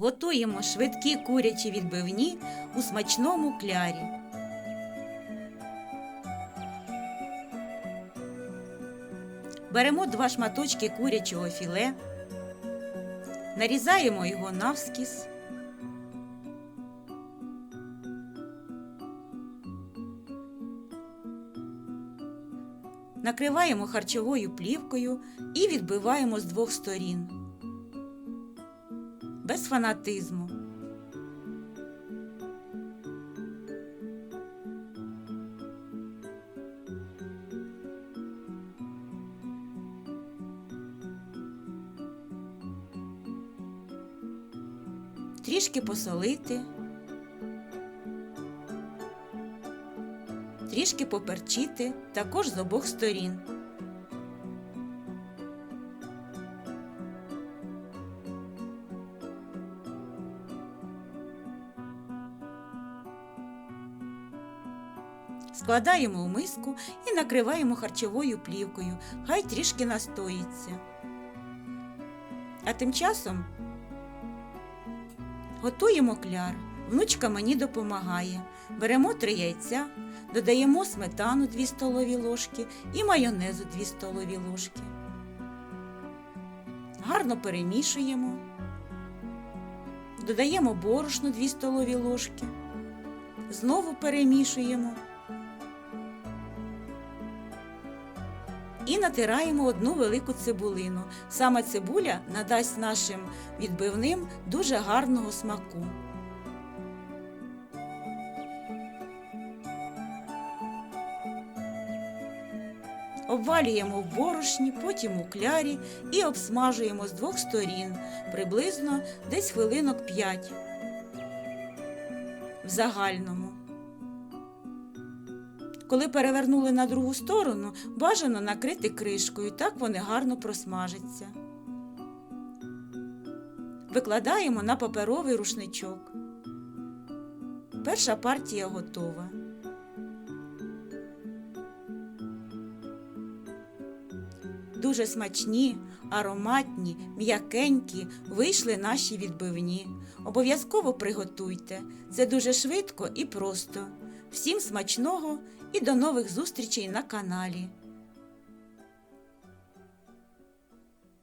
Готуємо швидкі курячі відбивні у смачному клярі. Беремо два шматочки курячого філе, нарізаємо його навскіз. Накриваємо харчовою плівкою і відбиваємо з двох сторін. Без фанатизму. Трішки посолити. Трішки поперчити також з обох сторін. Складаємо у миску і накриваємо харчовою плівкою, хай трішки настоїться. А тим часом готуємо кляр. Внучка мені допомагає. Беремо три яйця, додаємо сметану 2 столові ложки і майонезу 2 столові ложки. Гарно перемішуємо. Додаємо борошно 2 столові ложки. Знову перемішуємо. І натираємо одну велику цибулину. Саме цибуля надасть нашим відбивним дуже гарного смаку. Обвалюємо в борошні, потім у клярі і обсмажуємо з двох сторін, приблизно десь хвилинок 5 в загальному. Коли перевернули на другу сторону, бажано накрити кришкою, так вони гарно просмажаться. Викладаємо на паперовий рушничок. Перша партія готова. Дуже смачні, ароматні, м'якенькі вийшли наші відбивні. Обов'язково приготуйте. Це дуже швидко і просто. Всім смачного і до нових зустрічей на каналі.